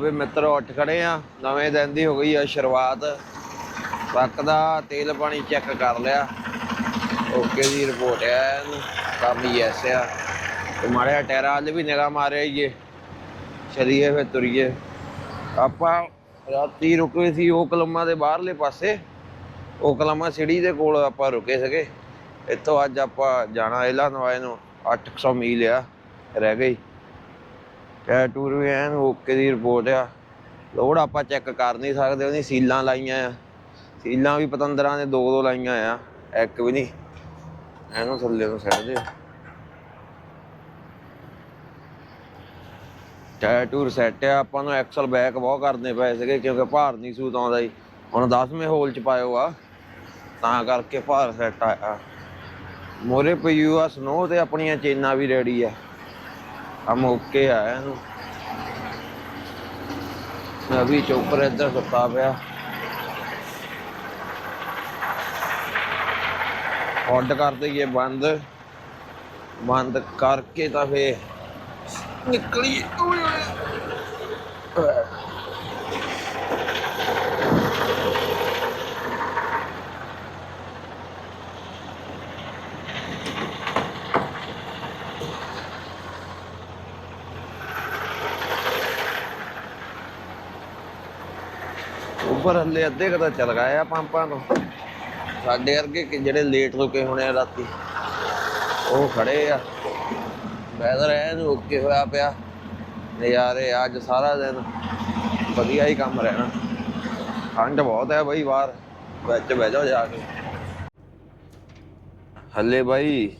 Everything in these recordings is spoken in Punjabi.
ਲਓ ਵੀ ਮਿੱਤਰੋ, ਉੱਠ ਖੜੇ ਆ। ਨਵੇਂ ਦਿਨ ਦੀ ਹੋ ਗਈ ਆ ਸ਼ੁਰੂਆਤ। ਟਰੱਕ ਦਾ ਤੇਲ ਪਾਣੀ ਚੈੱਕ ਕਰ ਲਿਆ। ਓਕੇ ਦੀ ਰਿਪੋਰਟ ਹੈ ਇਹਨੂੰ। ਕੰਮ ਹੀ ਆ। ਤੇ ਮਾੜਿਆ ਟਾਇਰਾਂ ਵੱਲ ਵੀ ਨਿਗਾਹ ਮਾਰਿਆ ਈਏ ਚਲੀਏ ਫਿਰ ਤੁਰੀਏ। ਆਪਾਂ ਰਾਤੀ ਰੁਕੇ ਸੀ ਉਹ ਕਲਮਾ ਦੇ ਬਾਹਰਲੇ ਪਾਸੇ। ਉਹ ਕਲਮਾ ਸਿੜੀ ਦੇ ਕੋਲ ਆਪਾਂ ਰੁਕੇ ਸੀਗੇ। ਇੱਥੋਂ ਅੱਜ ਆਪਾਂ ਜਾਣਾ ਇਲਾ ਨਵਾਏ ਨੂੰ 800 ਮੀਲ ਆ। ਰਹਿ ਗਈ। ਟਾਇਰ ਟੂਰ ਵੀ ਐਨ ਓਕੇ ਦੀ ਰਿਪੋਰਟ ਆ। ਲੋਡ ਆਪਾਂ ਚੈੱਕ ਕਰ ਨਹੀਂ ਸਕਦੇ, ਉਹਦੀ ਸੀਲਾਂ ਲਾਈਆਂ ਆ। ਸੀਲਾਂ ਵੀ ਪਤੰਦਰਾਂ ਨੇ ਦੋ ਦੋ ਲਾਈਆਂ ਆ, ਇੱਕ ਵੀ ਨਹੀਂ। ਇਹਨੂੰ ਥੱਲੇ ਨੂੰ ਸੱਟ ਦੇ ਟਾਇਰ ਟੂਰ ਸੈੱਟ ਆ, ਆਪਾਂ ਨੂੰ ਐਕਸਲ ਬੈਕ ਬਹੁਤ ਕਰਨੇ ਪਏ ਸੀਗੇ, ਕਿਉਂਕਿ ਭਾਰ ਨਹੀਂ ਸੂਤ ਆਉਂਦਾ ਜੀ। ਹੁਣ 10ਵੇਂ ਹੋਲ ਚ ਪਾਇਓ ਆ, ਤਾਂ ਕਰਕੇ ਭਾਰ ਸੈੱਟ ਆਇਆ ਮੋਰੇ ਪਈਓ ਆ ਸਨੋ ਤੇ ਆਪਣੀਆਂ ਚੇਨਾਂ ਵੀ ਰੈਡੀ ਆ। ਹਮ ਓਕੇ ਆ ਇਹਨੂੰ। ਮੈਂ ਵੀ ਚੋਪਰ ਇੱਧਰ ਸੁੱਤਾ ਪਿਆ। ਹੌਡ ਕਰ ਦਈਏ ਬੰਦ। ਬੰਦ ਕਰਕੇ ਤਾਂ ਫੇ ਨਿਕਲੀ ਓਏ ਓਏ। ਉੱਪਰ ਹੱਲੇ ਅੱਧੇ ਕਦਾ ਚਲ ਗਏ ਆ ਪੰਪਾਂ ਤੋਂ। ਸਾਡੇ ਵਰਗੇ ਕਿ ਜਿਹੜੇ ਲੇਟ ਰੁਕੇ ਹੋਣੇ ਆ ਰਾਤੀ, ਉਹ ਖੜੇ ਆ। ਵੈਦਰ ਐਨ ਓਕੇ ਹੋਇਆ ਪਿਆ। ਨਜ਼ਾਰੇ ਅੱਜ ਸਾਰਾ ਦਿਨ। ਵਧੀਆ ਹੀ ਕੰਮ ਰਹਿਣਾ। ਠੰਡ ਬਹੁਤ ਹੈ ਬਈ ਬਾਹਰ। ਵਿੱਚ ਬਹਿ ਜਾਓ ਜਾ ਕੇ। ਹੱਲੇ ਬਾਈ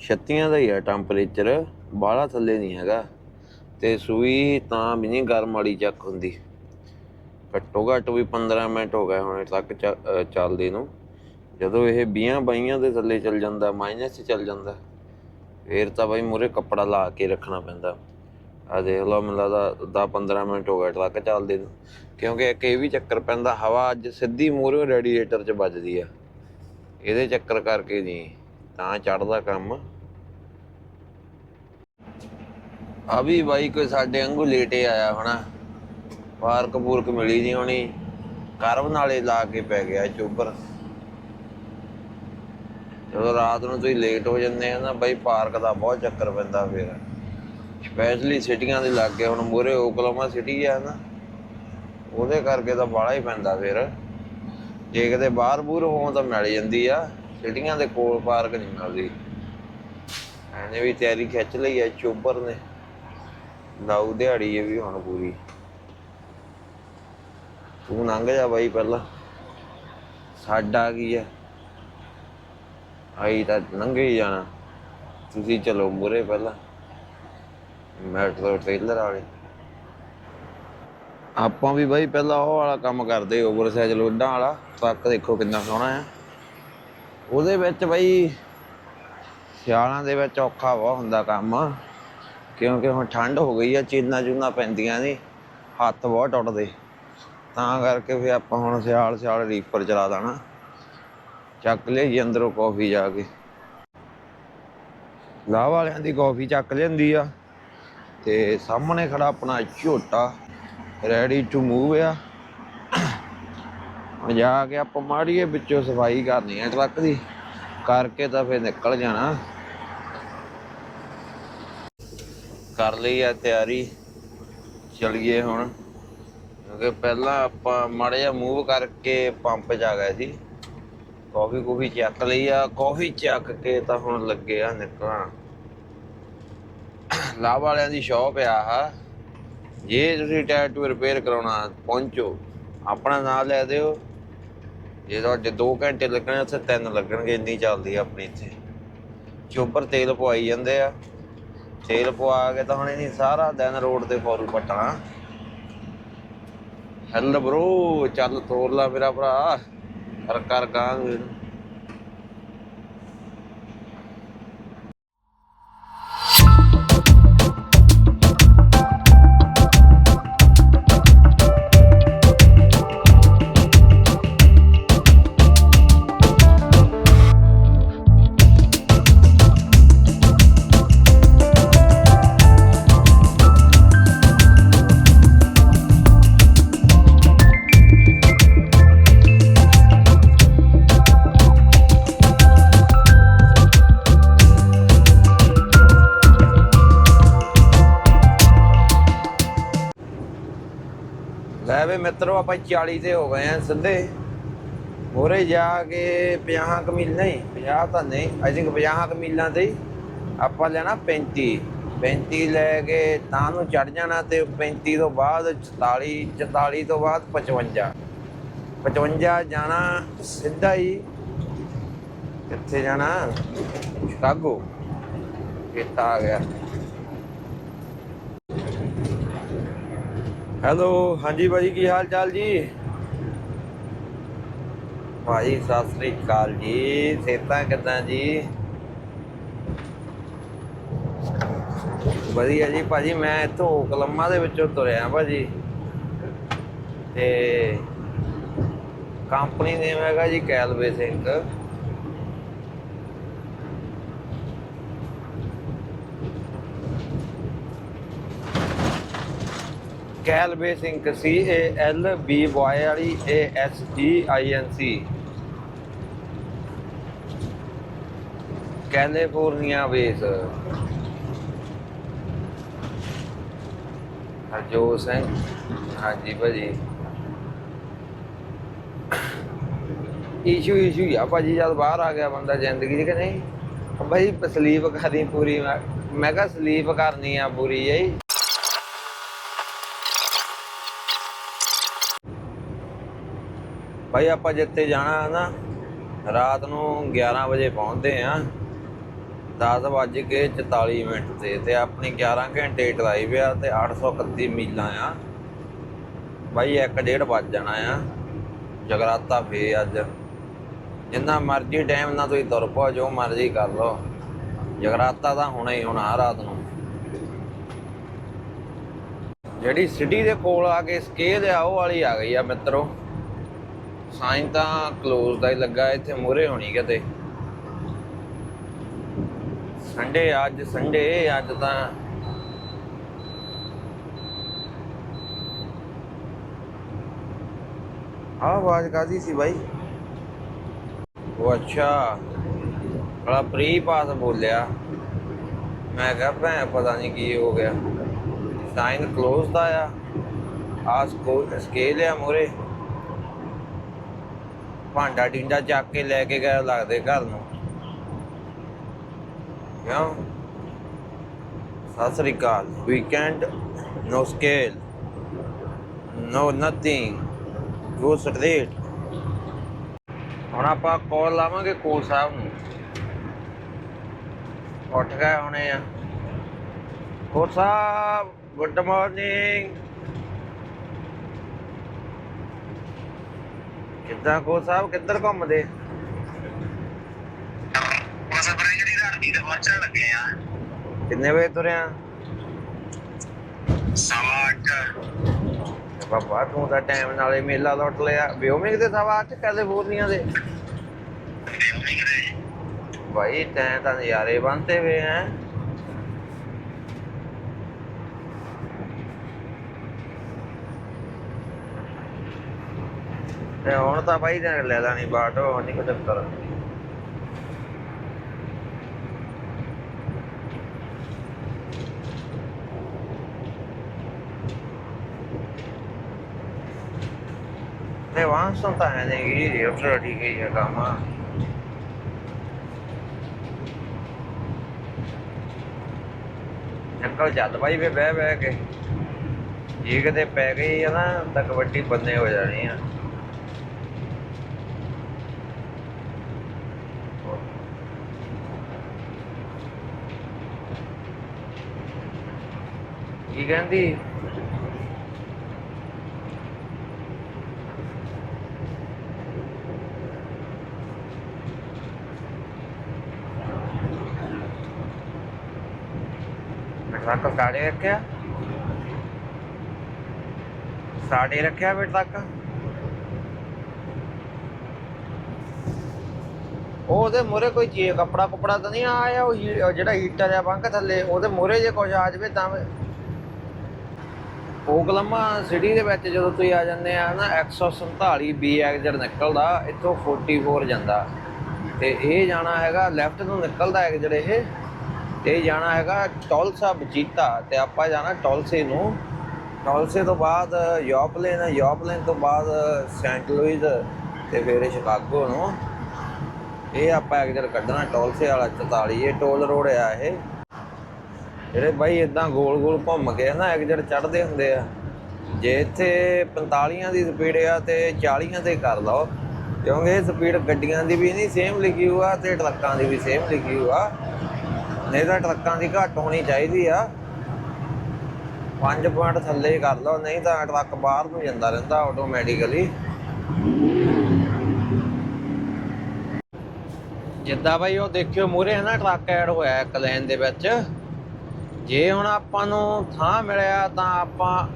ਛੱਤੀਆਂ ਦਾ ਹੀ ਹੈ ਟੈਂਪਰੇਚਰ ਬਾਹਲਾ ਥੱਲੇ ਨਹੀਂ ਹੈਗਾ। ਤੇ ਸੂਈ ਤਾਂ ਵੀ ਨਹੀਂ ਗਰਮ ਵਾਲੀ ਚੱਕ ਹੁੰਦੀ। ਘੱਟੋ ਘੱਟ ਵੀ 15 ਮਿੰਟ ਹੋ ਗਏ ਹੁਣ ਤੱਕ ਚ- ਚੱਲਦੇ ਨੂੰ। ਜਦੋਂ ਇਹ 20 ਬਾਈਆਂ ਦੇ ਥੱਲੇ ਚੱਲ ਜਾਂਦਾ, ਮਾਈਨਸ 'ਚ ਚੱਲ ਜਾਂਦਾ, ਫੇਰ ਤਾਂ ਬਾਈ ਮੂਰੇ ਕੱਪੜਾ ਲਾ ਕੇ ਰੱਖਣਾ ਪੈਂਦਾ। ਆ ਦੇਖ ਲਓ, ਮੈਨੂੰ ਲੱਗਦਾ 10 15 ਮਿੰਟ ਹੋ ਗਏ ਟਰੱਕ ਚੱਲਦੇ ਨੂੰ। ਕਿਉਂਕਿ ਇੱਕ ਇਹ ਵੀ ਚੱਕਰ ਪੈਂਦਾ, ਹਵਾ ਅੱਜ ਸਿੱਧੀ ਮੂਰੇ ਰੈਡੀਏਟਰ 'ਚ ਵੱਜਦੀ ਆ। ਇਹਦੇ ਚੱਕਰ ਕਰਕੇ ਨਹੀਂ ਤਾਂ ਚੜਦਾ ਕੰਮ। ਆ ਵੀ ਬਾਈ ਕੋਈ ਸਾਡੇ ਵਾਂਗੂ ਲੇਟੇ ਆਇਆ ਹੋਣਾ। ਪਾਰਕ ਪੂਰਕ ਮਿਲੀ ਨਹੀਂ ਹੋਣੀ। ਕਰਵ ਨਾਲੇ ਲਾ ਕੇ ਪੈ ਗਿਆ ਚੋਬਰ। ਜਦੋਂ ਰਾਤ ਨੂੰ ਤੁਸੀਂ ਲੇਟ ਹੋ ਜਾਂਦੇ ਆ ਨਾ ਬਾਈ ਪਾਰਕ ਦਾ ਬਹੁਤ ਚੱਕਰ ਪੈਂਦਾ ਫਿਰ। ਸਪੈਸ਼ਲੀ ਸਿਟੀਆਂ ਦੇ ਲਾਗੇ, ਹੁਣ ਮੂਰੇ ਓਕਲਾਮਾ ਸਿਟੀ ਆ ਨਾ, ਉਹਦੇ ਕਰਕੇ ਤਾਂ ਬਾਲਾ ਹੀ ਪੈਂਦਾ ਫਿਰ। ਜੇ ਕਿਤੇ ਬਾਹਰ ਬੂਰ ਹੋਂ ਤਾਂ ਮਿਲ ਜਾਂਦੀ ਆ, ਸਿਟੀਆਂ ਦੇ ਕੋਲ ਪਾਰਕ ਨਹੀਂ ਮਿਲਦੀ। ਐਨੇ ਵੀ ਤਿਆਰੀ ਖਿੱਚ ਲਈ ਐ ਚੋਬਰ ਨੇ। ਲਾਉ ਦਿਹਾੜੀ ਇਹ ਵੀ ਹੁਣ ਪੂਰੀ। ਤੂੰ ਲੰਘ ਜਾ ਬਾਈ ਪਹਿਲਾਂ। ਸਾਡਾ ਕੀ ਹੈ ਆਈ ਤਾਂ ਲੰਘੇ ਹੀ ਜਾਣਾ। ਤੁਸੀਂ ਚਲੋ ਮੁਰੇ ਪਹਿਲਾਂ। ਮੈਟਰੋ ਟ੍ਰੇਲਰ ਵਾਲੇ। ਆਪਾਂ ਵੀ ਬਾਈ ਪਹਿਲਾਂ ਉਹ ਵਾਲਾ ਕੰਮ ਕਰਦੇ, ਓਵਰ ਲੋਡਾਂ ਵਾਲਾ। ਟਰੱਕ ਦੇਖੋ ਕਿੰਨਾ ਸੋਹਣਾ ਆ ਉਹਦੇ ਵਿੱਚ ਬਾਈ ਸਿਆਲਾਂ ਦੇ ਵਿੱਚ ਔਖਾ ਬਹੁਤ ਹੁੰਦਾ ਕੰਮ। ਕਿਉਂਕਿ ਹੁਣ ਠੰਡ ਹੋ ਗਈ ਆ ਚੀਨਾ ਚੂਨਾ ਪੈਂਦੀਆਂ ਨੇ। ਹੱਥ ਬਹੁਤ ਟੁੱਟਦੇ। ਤਾਂ ਕਰਕੇ ਫਿਰ ਆਪਾਂ ਹੁਣ ਸਿਆਲ ਸਿਆਲ ਰੀਪਰ ਚਲਾ ਦੇਣਾ। ਚੱਕ ਲਈ ਅੰਦਰੋਂ ਕਾਫੀ ਜਾ ਕੇ। ਲਾਹ ਵਾਲਿਆਂ ਦੀ ਕਾਫੀ ਚੱਕ ਲੈਂਦੀ ਆ। ਤੇ ਸਾਹਮਣੇ ਖੜਾ ਆਪਣਾ ਝੋਟਾ ਰੈਡੀ ਟੂ ਮੂਵ ਆ। ਜਾ ਕੇ ਆਪਾਂ ਮਾੜੀਏ ਵਿੱਚੋਂ ਸਫ਼ਾਈ ਕਰਨੀ ਆ ਟਰੱਕ ਦੀ। ਕਰਕੇ ਤਾਂ ਫਿਰ ਨਿਕਲ ਜਾਣਾ। ਕਰ ਲਈ ਆ ਤਿਆਰੀ। ਚਲੀਏ ਹੁਣ। ਕਿਉਂਕਿ ਪਹਿਲਾਂ ਆਪਾਂ ਮਾੜਾ ਜਿਹਾ ਮੂਵ ਕਰਕੇ ਪੰਪ 'ਚ ਆ ਗਏ ਸੀ। ਕਾਫੀ ਕੂਫੀ ਚੱਕ ਲਈ ਆ। ਕਾਫੀ ਚੱਕ ਕੇ ਤਾਂ ਹੁਣ ਲੱਗੇ ਆ ਨਿਕਲਣ। ਲਾਭ ਵਾਲਿਆਂ ਦੀ ਸ਼ਾਪ ਆ ਆਹ। ਜੇ ਤੁਸੀਂ ਟਾਇਰ ਟੂ ਰਿਪੇਅਰ ਕਰਾਉਣਾ, ਪਹੁੰਚੋ। ਆਪਣਾ ਨਾਮ ਲੈ ਦਿਓ। ਜੇ ਤੁਹਾਡੇ 2 ਘੰਟੇ ਲੱਗਣੇ, ਉੱਥੇ 3 ਲੱਗਣਗੇ। ਇੰਨੀ ਚੱਲਦੀ ਆ ਆਪਣੀ ਇੱਥੇ। ਚੋਪਰ ਤੇਲ ਪਵਾਈ ਜਾਂਦੇ ਆ। ਤੇਲ ਪਵਾ ਕੇ ਤਾਂ ਹੁਣ ਇਹਨੀ ਸਾਰਾ ਦਿਨ ਰੋਡ ਤੇ ਫੋਰੂ ਪਟਣਾ। ਹੈਲ ਬ్రో ਚੱਲ ਤੋਰ ਲਾ ਮੇਰਾ ਭਰਾ। ਕਰ ਕਰ ਗਾਂ ਲੈ ਵੇ ਮਿੱਤਰੋ, ਆਪਾਂ 40 ਤੇ ਹੋ ਗਏ ਆ ਸਿੱਧੇ। ਮੋਰੇ ਜਾ ਕੇ 50 ਕੁ ਮੀਲ ਨਹੀਂ 50 ਤਾਂ ਨਹੀਂ ਆਈ ਥਿੰਕ 50 ਕਮੀਲਾਂ ਤੇ ਆਪਾਂ ਲੈਣਾ 35 35 ਲੈ ਕੇ ਤਾਂ ਨੂੰ ਚੜ ਜਾਣਾ ਤੇ 35 ਤੋਂ ਬਾਅਦ 44 44 ਤੋਂ ਬਾਅਦ 55 55 ਜਾਣਾ ਸਿੱਧਾ ਹੀ। ਕਿੱਥੇ ਜਾਣਾ? ਸ਼ਿਕਾਗੋ। ਕਿੱਤਾ ਆ ਗਿਆ। ਹੈਲੋ, ਹਾਂਜੀ ਭਾਜੀ, ਕੀ ਹਾਲ ਚਾਲ ਜੀ? ਭਾਜੀ, ਸਤਿ ਸ੍ਰੀ ਅਕਾਲ ਜੀ। ਸੇਤਾਂ ਕਿੱਦਾਂ ਜੀ? ਵਧੀਆ ਜੀ, ਭਾਜੀ, ਮੈਂ ਇੱਥੋਂ ਕਲੰਮਾ ਦੇ ਵਿੱਚੋਂ ਤੁਰਿਆ ਭਾਜੀ। ਤੇ ਕੰਪਨੀ ਨੇਮ ਹੈਗਾ ਜੀ ਕੈਲਵੇ Singh. ਕੈਲਬੇ Singh C A L B Y ਵਾਲੀ A S G I N C. California ਵੇਸ। ਹਰਜੋਤ ਸਿੰਘ, ਹਾਂਜੀ ਭਾਜੀ। ਇਸ਼ੂ ਇਸ਼ੂ ਆ ਭਾਜੀ, ਜਦ ਬਾਹਰ ਆ ਗਿਆ ਬੰਦਾ ਜ਼ਿੰਦਗੀ 'ਚ ਕਿ ਨਹੀਂ? ਭਾਈ ਸਲੀਪ ਕਰਨੀ ਪੂਰੀ, ਮੈਂ ਮੈਂ ਕਿਹਾ ਸਲੀਪ ਕਰਨੀ ਆ ਪੂਰੀ ਜੀ ਭਾਈ ਆਪਾਂ ਜਿੱਥੇ ਜਾਣਾ ਹੈ ਨਾ, ਰਾਤ ਨੂੰ 11 ਵਜੇ ਪਹੁੰਚਦੇ ਆ 10 ਵੱਜ ਕੇ 44 ਮਿੰਟ ਤੇ ਤੇ ਆਪਣੀ 11 ਘੰਟੇ ਡਰਾਈਵ ਆ ਤੇ 831 ਮੀਲਾਂ ਆ। ਭਾਈ ਇੱਕ ਡੇਢ ਵੱਜ ਜਾਣਾ ਆ। ਜਗਰਾਤਾ ਫੇ ਅੱਜ। ਜਿੰਨਾ ਮਰਜ਼ੀ ਟਾਈਮ ਨਾਲ ਤੁਸੀਂ ਤੁਰ ਪਓ, ਜੋ ਮਰਜ਼ੀ ਕਰ ਲਓ। ਜਗਰਾਤਾ ਤਾਂ ਹੋਣਾ ਹੀ ਹੋਣਾ ਰਾਤ ਨੂੰ। ਜਿਹੜੀ ਸਿਟੀ ਦੇ ਕੋਲ ਆ ਕੇ ਸਕੇਲ ਆ, ਉਹ ਵਾਲੀ ਆ ਗਈ ਆ ਮਿੱਤਰੋ। ਸਾਈਨ ਤਾਂ ক্লোਜ਼ ਦਾ ਹੀ ਲੱਗਾ, ਇੱਥੇ ਮੋਰੇ ਹੋਣੀ ਕਿਤੇ। ਸੰਡੇ, ਅੱਜ ਸੰਡੇ, ਅੱਜ ਤਾਂ ਆ ਆਵਾਜ਼ ਕਾਦੀ ਸੀ ਭਾਈ ਉਹ ਅੱਛਾ ਬੜਾ ਪ੍ਰੀ ਪਾਸ ਬੋਲਿਆ। ਮੈਂ ਕਿਹਾ, ਭੈਣ, ਪਤਾ ਨਹੀਂ ਕੀ ਹੋ ਗਿਆ। ਸਾਈਨ ক্লোਜ਼ ਦਾ ਆ ਆ ਸਕੇਲ ਆ ਮੋਰੇ ਭਾਂਡਾ ਟਿੰਡਾ ਚੱਕ ਕੇ ਲੈ ਕੇ ਗਏ ਲੱਗਦੇ ਘਰ ਨੂੰ। ਕਿਉਂ? ਸਤਿ ਸ੍ਰੀ ਅਕਾਲ। Weekend no scale no nothing go straight ਹੁਣ ਆਪਾਂ ਕਾਲ ਲਾਵਾਂਗੇ ਕੋਲ ਸਾਹਿਬ ਨੂੰ। ਉੱਠ ਗਏ ਹੋਣੇ ਆ। ਕੋਲ ਸਾਹਿਬ ਗੁੱਡ ਮਾਰਨਿੰਗ ਕਿੱਦਾਂ ਕੋ ਸਾਹਿਬ ਕਿੱਧਰ ਘੁੰਮਦੇ? ਬਸ ਬਰੰਗੜੀ ਧਰਤੀ ਤੇ ਪਹੁੰਚਣ ਲੱਗੇ ਆ। ਕਿੰਨੇ ਵਜੇ ਤੁਰਿਆ? ਸਵਾ ਅੱਠ। ਬਾਬਾ ਤੂੰ ਤਾਂ ਟਾਈਮ ਨਾਲੇ ਮੇਲਾ ਲੁੱਟ ਲਿਆ। ਵਿਓਮਿੰਗ ਦੇ ਸਵਾ ਚ ਕੈਲੀਫੋਰਨੀਆ ਦੇ? ਵਿਊਨਿੰਗ ਦੇ ਭਾਈ ਤੈਂ ਤਾਂ ਨਜ਼ਾਰੇ ਬੰਨਤੇ ਵੇ ਹੈ। ਤੇ ਹੁਣ ਤਾਂ ਭਾਈ ਤੇ ਲੈ ਲੈਣੀ ਬਾਟ ਹੁਣ ਨਹੀਂ ਕੋਈ ਚੱਕਰ। ਤੇ ਵਾਂਸੋਂ ਤਾਂ ਹੈ ਨਹੀਂ ਇਹ ਉੱਧਰ ਠੀਕ ਆ ਕੰਮ। ਨਿਕਲ ਚੱਲ ਭਾਈ ਵੇ ਬਹਿ ਬਹਿ ਕੇ, ਜੇ ਕਿਤੇ ਪੈ ਗਈ ਆ ਨਾ, ਤਾਂ ਕਬੱਡੀ ਬੰਨੇ ਹੋ ਜਾਣੀ ਆ। ਕੀ ਕਹਿੰਦੀ? ਟਰੱਕ ਕਾੜੇ ਰੱਖਿਆ? ਸਾਡੇ ਰੱਖਿਆ ਵੇ ਟਰੱਕ ਉਹ ਉਹਦੇ ਮੂਰੇ ਕੋਈ ਚੀਜ਼ ਕੱਪੜਾ ਕੁਪੜਾ ਤਾਂ ਨਹੀਂ ਆਇਆ, ਉਹ ਹੀ- ਉਹ ਜਿਹੜਾ ਹੀਟਰ ਆ ਬੰਕ ਥੱਲੇ, ਉਹਦੇ ਮੂਰੇ ਜੇ ਕੁਝ ਆ ਜਾਵੇ ਤਾਂ ਓਕਲਮਾ ਸਿਟੀ ਦੇ ਵਿੱਚ ਜਦੋਂ ਤੁਸੀਂ ਆ ਜਾਂਦੇ ਆ ਨਾ 147 ਬੀ ਐਗਜ਼ਿਟ ਨਿਕਲਦਾ, ਇੱਥੋਂ 44 ਜਾਂਦਾ। ਤੇ ਇਹ ਜਾਣਾ ਹੈਗਾ ਲੈਫਟ ਤੋਂ ਨਿਕਲਦਾ ਐਗਜ਼ਿਟ ਇਹ, ਤੇ ਜਾਣਾ ਹੈਗਾ ਟੋਲਸਾ ਬਜੀਤਾ, ਤੇ ਆਪਾਂ ਜਾਣਾ ਟੋਲਸੇ ਨੂੰ। ਟੋਲਸੇ ਤੋਂ ਬਾਅਦ ਯੋਪਲੇਨ ਯੋਪਲੇਨ ਤੋਂ ਬਾਅਦ ਸੈਂਟ ਲੂਇਸ ਤੇ ਫਿਰ ਸ਼ਿਕਾਗੋ ਨੂੰ। ਇਹ ਆਪਾਂ ਐਗਜ਼ਰ ਕੱਢਣਾ, ਟੋਲਸੇ ਵਾਲਾ 44 ਇਹ ਟੋਲ ਰੋਡ ਆ ਇਹ। ਜਿਹੜੇ ਬਾਈ ਇਦਾਂ ਗੋਲ ਗੋਲ ਘੁੰਮ ਕੇ ਨਾ ਐਗਜ਼ਰ ਚੜਦੇ ਹੁੰਦੇ ਆ, ਜੇ ਇੱਥੇ 45 ਦੀ ਸਪੀਡ ਆ ਤੇ 40 ਤੇ ਕਰ ਲਓ, ਕਿਉਂਕਿ ਇਹ ਸਪੀਡ ਗੱਡੀਆਂ ਦੀ ਵੀ ਨਹੀਂ ਸੇਮ ਲਿਖੀ ਹੋਆ ਤੇ ਟਰੱਕਾਂ ਦੀ ਵੀ ਸੇਮ ਲਿਖੀ ਹੋਆ ਨਹੀਂ ਤਾਂ ਟਰੱਕਾਂ ਦੀ ਘੱਟ ਹੋਣੀ ਚਾਹੀਦੀ ਆ। 5 ਪੁਆਇੰਟ ਥੱਲੇ ਹੀ ਕਰ ਲਓ, ਨਹੀਂ ਤਾਂ ਟਰੱਕ ਬਾਹਰ ਨੂੰ ਜਾਂਦਾ ਰਹਿੰਦਾ ਆਟੋਮੈਟਿਕਲੀ ਜਿੱਦਾਂ ਬਾਈ ਉਹ ਦੇਖਿਓ ਮੂਰੇ ਹੈ ਨਾ, ਟਰੱਕ ਐਡ ਹੋਇਆ ਇੱਕ ਲਾਈਨ ਦੇ ਵਿੱਚ। ਜੇ ਹੁਣ ਆਪਾਂ ਨੂੰ ਥਾਂ ਮਿਲਿਆ ਤਾਂ ਆਪਾਂ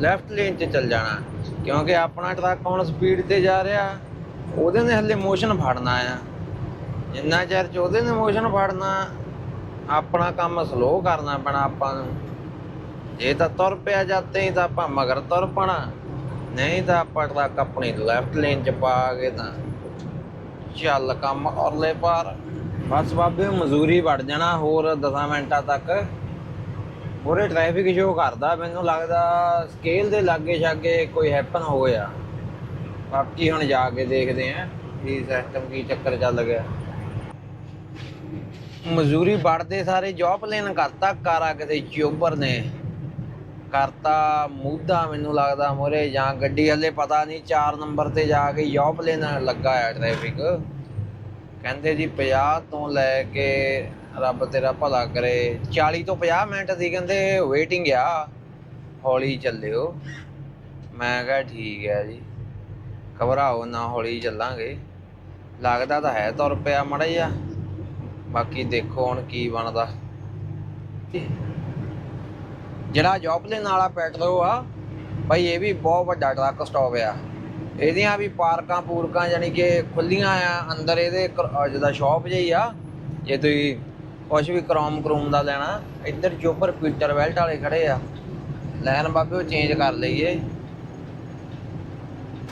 ਲੈਫਟ ਲੇਨ 'ਚ ਚੱਲ ਜਾਣਾ। ਕਿਉਂਕਿ ਆਪਣਾ ਟਰੱਕ ਹੁਣ ਸਪੀਡ ਤੇ ਜਾ ਰਿਹਾ, ਉਹਦੇ ਨੇ ਹੱਲੇ ਮੋਸ਼ਨ ਫੜਨਾ ਆ। ਜਿੰਨਾ ਚਿਰ ਚ ਉਹਦੇ ਨੇ ਮੋਸ਼ਨ ਫੜਨਾ, ਆਪਣਾ ਕੰਮ ਸਲੋ ਕਰਨਾ ਪੈਣਾ ਆਪਾਂ ਨੂੰ। ਜੇ ਤਾਂ ਤੁਰ ਪਿਆ ਜਾਂਦੇ ਹੀ ਤਾਂ ਆਪਾਂ ਮਗਰ ਤੁਰ ਪਣਾ। ਨਹੀਂ ਤਾਂ ਆਪਾਂ ਟਰੱਕ ਆਪਣੀ ਲੈਫਟ ਲੇਨ 'ਚ ਪਾ ਕੇ ਤਾਂ ਚੱਲ ਕੰਮ ਔਰਲੇ ਪਾਰ। ਬਸ ਬਾਬੇ, ਮਜ਼ਦੂਰੀ ਵੜ ਜਾਣਾ, ਹੋਰ 10 ਮਿੰਟਾਂ ਤੱਕ। ਪੂਰੇ ਟ੍ਰੈਫਿਕ ਸ਼ੋ ਕਰਦਾ, ਮੈਨੂੰ ਲੱਗਦਾ ਸਕੇਲ ਦੇ ਲਾਗੇ ਛਾਗੇ ਕੋਈ ਹੈਪਨ ਹੋ ਗਿਆ ਬਾਕੀ ਹੁਣ ਜਾ ਕੇ ਦੇਖਦੇ ਆਂ ਕੀ ਸਿਸਟਮ ਕੀ ਚੱਕਰ ਚੱਲ ਗਿਆ। ਮਜ਼ਦੂਰੀ ਵੜਦੇ ਸਾਰੇ ਜੌਬ ਲੈਣ ਕਰਤਾ, ਕਾਰਾ ਕਿਤੇ ਚੋਬਰ ਨੇ। ਕਰਤਾ ਮੂਦਾ ਮੈਨੂੰ ਲੱਗਦਾ ਮੋਰੇ, ਜਾਂ ਗੱਡੀ ਹਲੇ ਪਤਾ ਨਹੀਂ 4 ਨੰਬਰ ਤੇ ਜਾ ਕੇ ਜੌਬ ਲੈਣ ਲੱਗਾ ਆ ਟ੍ਰੈਫਿਕ ਕਹਿੰਦੇ ਜੀ 50 ਤੋਂ ਲੈ ਕੇ ਰੱਬ ਤੇਰਾ ਭਲਾ ਕਰੇ। 40 ਤੋਂ 50 ਮਿੰਟ ਦੀ ਕਹਿੰਦੇ ਵੇਟਿੰਗ ਆ। ਹੌਲੀ ਚੱਲਿਓ। ਮੈਂ ਕਿਹਾ ਠੀਕ ਹੈ ਜੀ। ਘਬਰਾਓ ਨਾ, ਹੌਲੀ ਚੱਲਾਂਗੇ। ਲੱਗਦਾ ਤਾਂ ਹੈ ਤੁਰ ਪਿਆ ਮੜਾ ਜਿਹਾ। ਬਾਕੀ ਦੇਖੋ ਹੁਣ ਕੀ ਬਣਦਾ। ਜਿਹੜਾ ਜੌਪਲਿਨ ਵਾਲਾ ਪੈਟਰੋ ਆ, ਭਾਈ ਇਹ ਵੀ ਬਹੁਤ ਵੱਡਾ ਟਰੱਕ ਸਟਾਪ ਆ। ਇਹਦੀਆਂ ਵੀ ਪਾਰਕਾਂ ਪੂਰਕਾਂ ਯਾਨੀ ਕਿ ਖੁੱਲੀਆਂ ਆ, ਅੰਦਰ ਇਹਦੇ ਕ- ਅਹ ਜਿਹਦਾ ਸ਼ਾਪ ਜਿਹੀ ਆ, ਜੇ ਤੁਸੀਂ ਕੁਛ ਵੀ ਕ੍ਰੋਮ ਕਰੂਮ ਦਾ ਲੈਣਾ, ਇੱਧਰ ਚੋਪਰ ਪੀਟਰ ਵੈਲਟ ਵਾਲੇ ਖੜੇ ਆ। ਲੈਨ ਬਾਬੇ, ਉਹ ਚੇਂਜ ਕਰ ਲਈਏ।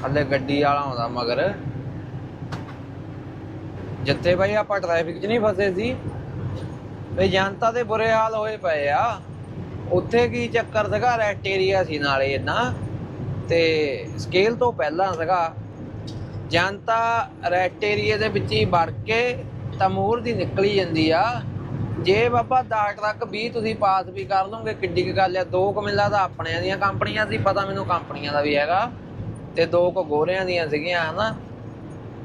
ਹੱਲੇ ਗੱਡੀ ਵਾਲਾ ਆਉਂਦਾ ਮਗਰ। ਜਿੱਥੇ ਬਾਈ ਆਪਾਂ ਟ੍ਰੈਫਿਕ 'ਚ ਨਹੀਂ ਫਸੇ ਸੀ, ਬਈ ਜਨਤਾ ਦੇ ਬੁਰੇ ਹਾਲ ਹੋਏ ਪਏ ਆ। ਉੱਥੇ ਕੀ ਚੱਕਰ ਸੀਗਾ ਰੈਟ ਏਰੀਆ ਸੀ ਨਾਲੇ ਇੰਨਾ। ਤੇ ਸਕੇਲ ਤੋਂ ਪਹਿਲਾਂ ਸੀਗਾ, ਜਨਤਾ ਰੈਟ ਏਰੀਆ ਦੇ ਵਿੱਚ ਹੀ ਵੜ ਕੇ ਤਮੂਰ ਦੀ ਨਿਕਲੀ ਜਾਂਦੀ ਆ। ਜੇ ਬਾਬਾ 10 ਤੱਕ 20 ਤੁਸੀਂ ਪਾਸ ਵੀ ਕਰ ਲਓਗੇ, ਕਿੱਡੀ ਕੁ ਗੱਲ ਆ, ਦੋ ਕੁ ਮਿਲਾ ਤਾਂ ਆਪਣਿਆਂ ਦੀਆਂ ਕੰਪਨੀਆਂ ਸੀ, ਪਤਾ ਮੈਨੂੰ ਕੰਪਨੀਆਂ ਦਾ ਵੀ ਹੈਗਾ, ਤੇ ਦੋ ਕੁ ਗੋਰਿਆਂ ਦੀਆਂ ਸੀਗੀਆਂ, ਹਨਾ।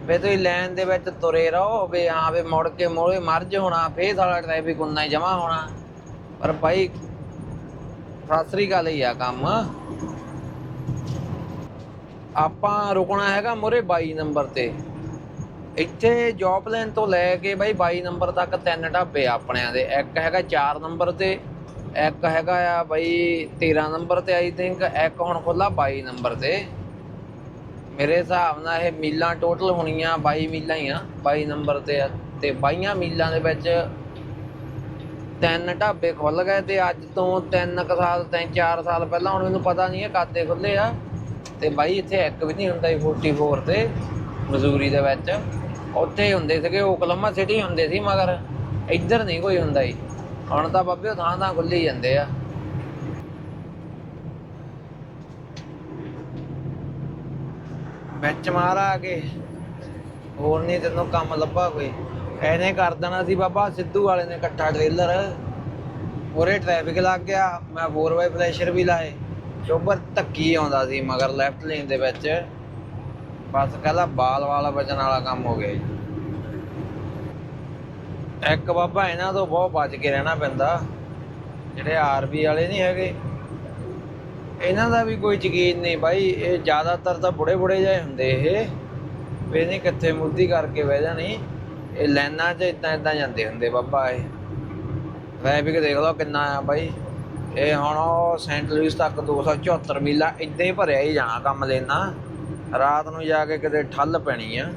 ਵੇ ਤੁਸੀਂ ਲਾਈਨ ਦੇ ਵਿੱਚ ਤੁਰੇ ਰਹੋ, ਵੀ ਹਾਂ, ਵੀ ਮੁੜ ਕੇ ਮੋੜੇ ਮਰਜ ਹੋਣਾ ਫੇਰ ਸਾਲਾ ਟ੍ਰੈਫਿਕ ਉਨਾ ਹੀ ਜਮਾ ਹੋਣਾ। ਪਰ ਭਾਈ ਸਤਿ ਸ੍ਰੀ ਅਕਾਲ ਹੀ ਆ ਕੰਮ। ਆਪਾਂ ਰੁਕਣਾ ਹੈਗਾ ਮੋਰੇ 22 ਨੰਬਰ ਤੇ। ਇੱਥੇ ਜੌਬ ਲੈਣ ਤੋਂ ਲੈ ਕੇ ਬਾਈ 22 ਨੰਬਰ ਤੱਕ ਤਿੰਨ ਢਾਬੇ ਆਪਣਿਆਂ ਦੇ। ਇੱਕ ਹੈਗਾ 4 ਨੰਬਰ ਤੇ, ਇੱਕ ਹੈਗਾ ਆ ਬਾਈ 13 ਨੰਬਰ ਤੇ ਆਈ ਥਿੰਕ ਇੱਕ ਹੁਣ ਖੁੱਲਾ 22 ਨੰਬਰ ਤੇ। ਮੇਰੇ ਹਿਸਾਬ ਨਾਲ ਇਹ ਮੀਲਾਂ ਟੋਟਲ ਹੋਣੀਆਂ 22 ਮੀਲਾਂ ਹੀ ਆ 22 ਨੰਬਰ ਤੇ ਆ। ਤੇ 22 ਮੀਲਾਂ ਦੇ ਵਿੱਚ ਤਿੰਨ ਢਾਬੇ ਖੁੱਲ ਗਏ ਤੇ ਅੱਜ ਤੋਂ ਤਿੰਨ ਕੁ ਸਾਲ, ਤਿੰਨ ਚਾਰ ਸਾਲ ਪਹਿਲਾਂ ਹੁਣ ਮੈਨੂੰ ਪਤਾ ਨਹੀਂ ਹੈ ਕਾਤੇ ਖੁੱਲੇ ਆ। ਤੇ ਬਾਈ ਇੱਥੇ ਇੱਕ ਵੀ ਨਹੀਂ ਹੁੰਦਾ ਸੀ 44 ਤੇ ਮਜ਼ੂਰੀ ਦੇ ਵਿੱਚ। ਉੱਥੇ ਹੁੰਦੇ ਸੀਗੇ ਓਕਲਾਮਾ ਸਿਟੀ ਹੁੰਦੇ ਸੀ, ਮਗਰ ਇੱਧਰ ਨਹੀਂ ਕੋਈ ਹੁੰਦਾ ਸੀ। ਹੁਣ ਤਾਂ ਬਾਬੇ ਉਹ ਥਾਂ ਥਾਂ ਖੁੱਲੀ ਜਾਂਦੇ ਆ। ਵਿੱਚ ਮਾਰ ਆ ਕੇ ਹੋਰ ਨਹੀਂ ਤੈਨੂੰ ਕੰਮ ਲੱਭਾ ਕੋਈ। ਐਨੇ ਕਰ ਦੇਣਾ ਸੀ ਬਾਬਾ, ਸਿੱਧੂ ਵਾਲੇ ਨੇ ਇਕੱਠਾ ਟ੍ਰੇਲਰ ਉਰੇ ਟ੍ਰੈਫਿਕ ਲੱਗ ਗਿਆ, ਮੈਂ 4x ਫਲੈਸ਼ਰ ਵੀ ਲਾਏ। ਚੋਬਰ ਧੱਕੀ ਆਉਂਦਾ ਸੀ, ਮਗਰ ਲੈਫਟ ਲੇਨ ਦੇ ਵਿੱਚ। ਬਸ ਕਹਿੰਦਾ ਬਾਲ ਵਾਲਾ ਬਚਣ ਵਾਲਾ ਕੰਮ ਹੋ ਗਿਆ ਜੀ। ਇੱਕ ਬਾਬਾ ਇਹਨਾਂ ਤੋਂ ਬਹੁਤ ਬਚ ਕੇ ਰਹਿਣਾ ਪੈਂਦਾ। ਜਿਹੜੇ ਆਰਬੀ ਵਾਲੇ ਨਹੀਂ ਹੈਗੇ। ਇਹਨਾਂ ਦਾ ਵੀ ਕੋਈ ਯਕੀਨ ਨਹੀਂ ਬਾਈ, ਇਹ ਜ਼ਿਆਦਾਤਰ ਤਾਂ ਬੁੜੇ ਬੁੜੇ ਜਿਹੇ ਹੁੰਦੇ ਇਹ। ਵੀ ਨਹੀਂ ਕਿੱਥੇ ਮੁੱਦੀ ਕਰਕੇ ਬਹਿ ਜਾਣੀ। ਇਹ ਲਾਈਨਾਂ 'ਚ ਇਦਾਂ ਇਦਾਂ ਜਾਂਦੇ ਹੁੰਦੇ ਬਾਬਾ ਇਹ। ਟ੍ਰੈਫਿਕ ਦੇਖ ਲਓ ਕਿੰਨਾ ਆ ਬਾਈ। ਇਹ ਹੁਣ ਉਹ ਸੈਂਟ ਲੂਇਸ ਤੱਕ 274 ਮੀਲਾ ਇੱਦਾਂ ਹੀ ਭਰਿਆ ਹੀ ਜਾਣਾ ਕੰਮ ਲੈਣਾ ਰਾਤ ਨੂੰ ਜਾ ਕੇ ਕਿਤੇ ਠੱਲ ਪੈਣੀ ਆ।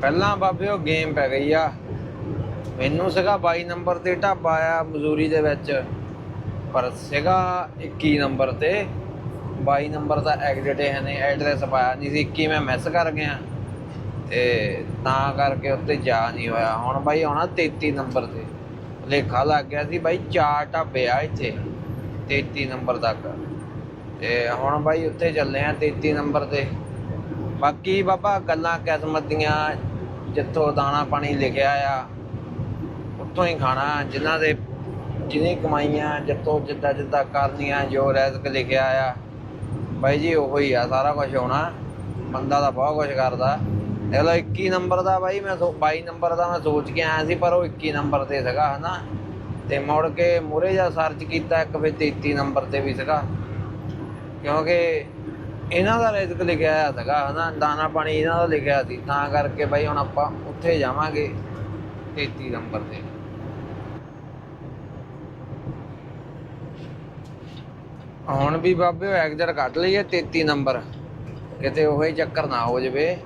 ਪਹਿਲਾਂ ਬਾਬੇ ਉਹ ਗੇਮ ਪੈ ਗਈ ਆ। ਮੈਨੂੰ ਸੀਗਾ 22 ਨੰਬਰ ਤੇ ਢਾਬਾ ਆ ਮਜ਼ੂਰੀ ਦੇ ਵਿੱਚ। ਪਰ ਸੀਗਾ 21 ਨੰਬਰ ਤੇ। 22 ਨੰਬਰ ਦਾ ਐਗਜ਼ਿਟ ਇਹਨੇ ਐਡਰੈਸ ਪਾਇਆ ਨਹੀਂ ਸੀ। 21 ਮੈਂ ਮਿਸ ਕਰ ਗਿਆ। ਤੇ ਤਾਂ ਕਰਕੇ ਉੱਤੇ ਜਾ ਨਹੀਂ ਹੋਇਆ। ਹੁਣ ਬਾਈ ਆਉਣਾ 33 ਨੰਬਰ ਤੇ। ਲੇਖਾ ਲੱਗ ਗਿਆ ਸੀ ਬਾਈ ਚਾਰ ਢਾਬੇ ਆ ਇੱਥੇ। 33 ਨੰਬਰ ਤੱਕ। ਤੇ ਹੁਣ ਬਾਈ ਉੱਥੇ ਚੱਲੇ ਆ 33 ਨੰਬਰ ਤੇ। ਬਾਕੀ ਬਾਬਾ ਗੱਲਾਂ ਕਿਸਮਤ ਦੀਆਂ, ਜਿੱਥੋਂ ਦਾਣਾ ਪਾਣੀ ਲਿਖਿਆ ਆ, ਉੱਥੋਂ ਹੀ ਖਾਣਾ। ਜਿਨ੍ਹਾਂ ਦੇ ਜਿਹਨੇ ਕਮਾਈਆਂ, ਜਿੱਥੋਂ ਜਿੱਦਾਂ ਜਿੱਦਾਂ ਕਰਨੀਆਂ, ਜੋ ਰਜ਼ਕ ਲਿਖਿਆ ਆ। ਬਾਈ ਜੀ, ਉਹੋ ਹੀ ਆ ਸਾਰਾ ਕੁਝ ਹੋਣਾ। ਬੰਦਾ ਤਾਂ ਬਹੁਤ ਕੁਝ ਕਰਦਾ। ਦੇਖ ਲਓ 21 ਨੰਬਰ ਦਾ ਬਾਈ, ਮੈਂ ਸੋ 22 ਨੰਬਰ ਦਾ ਮੈਂ ਸੋਚ ਕੇ ਆਇਆ ਸੀ, ਪਰ ਉਹ 21 ਨੰਬਰ ਤੇ ਸੀਗਾ, ਹਨਾ? ਤੇ ਮੁੜ ਕੇ ਮੂਰੇ ਜਾ ਸਰਚ ਕੀਤਾ ਇੱਕ ਫਿਰ 33 ਨੰਬਰ ਤੇ ਵੀ ਸੀਗਾ। ਕਿਉਂਕਿ ਇਹਨਾਂ ਦਾ ਰਿਜ਼ਕ ਲਿਖਿਆ ਹੋਇਆ ਸੀਗਾ, ਹਨਾ, ਦਾਣਾ ਪਾਣੀ ਇਹਨਾਂ ਦਾ ਲਿਖਿਆ ਸੀ, ਤਾਂ ਕਰਕੇ ਬਾਈ ਹੁਣ ਆਪਾਂ ਉੱਥੇ ਜਾਵਾਂਗੇ 33 ਨੰਬਰ ਤੇ। ਹੁਣ ਵੀ ਬਾਬੇ ਉਹ ਕੱਢ ਲਈਏ 33 ਨੰਬਰ, ਕਿਤੇ ਉਹ ਹੀ ਚੱਕਰ ਨਾ ਹੋ ਜਾਵੇ।